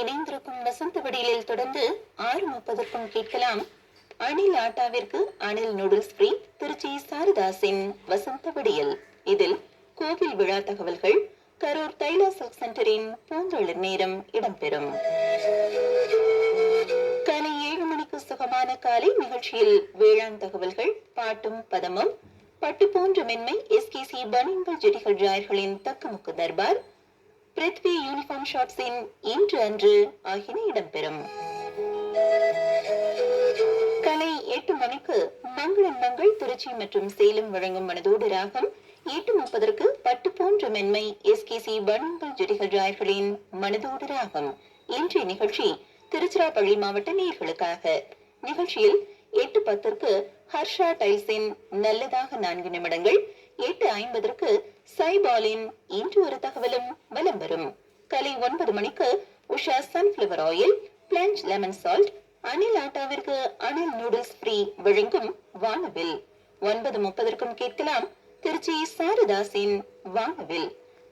இணைந்திருக்கும் வசந்த வடியிலில் தொடர்ந்து ஆறு முப்பதற்கும் கேட்கலாம். அணில் ஆட்டாவிற்கு அணில் நூடுல்ஸ் ஃப்ரீ திருச்சி சாரதாசின் வசந்த வடியல் இதில் கோவில் விழா தகவல்கள் கரூர் தைலா சென்டரின் பூந்தொழில் நேரம் இடம்பெறும். காலை ஏழு மணிக்கு சுகமான காலை நிகழ்ச்சியில் வேளாண் தகவல்கள் பாட்டும் பதமும் பட்டு போன்ற மென்மை எஸ்கேசி பனியன்கள் ஜெடிகள் ஜாயர்களின் தக்கமுக்கு தர்பார். பிரித்வி யூனிஃபார்ம் ஷாட்ஸின் இன்று அன்று ஆகியன இடம்பெறும். காலை எட்டு மணிக்கு மங்களன் மங்கள் திருச்சி மற்றும் சேலம் வழங்கும் மனதோடு ராகம். எட்டு முப்பதற்கு பட்டு போன்ற மென்மை எஸ்கேசி பனியன்கள் ஜெடிகள் ஜாயர்களின் மனதோடு ராகம். இன்றைய நிகழ்ச்சி திருச்சிராப்பள்ளி மாவட்ட நேர்களுக்காக. நிகழ்ச்சியில் எட்டு பத்திற்கு ஹர்ஷா டைல்ஸின் நல்லதாக நான்கு நிமிடங்கள் எட்டு ஐம்பதற்கு சைபாலின் இன்று ஒரு தகவலும் வலம் வரும் கலை ஒன்பது மணிக்கு உஷா சன்ஃபிளவர் ஆயில் பிளஞ்ச் லெமன் சால்ட் அனில் ஆட்டாவிற்கு அனில் நூடுல்ஸ் ஃப்ரீ வழங்கும் வானவில். ஒன்பது முப்பதற்கும் கேட்கலாம் திருச்சி சாரதாசின் வானவில்.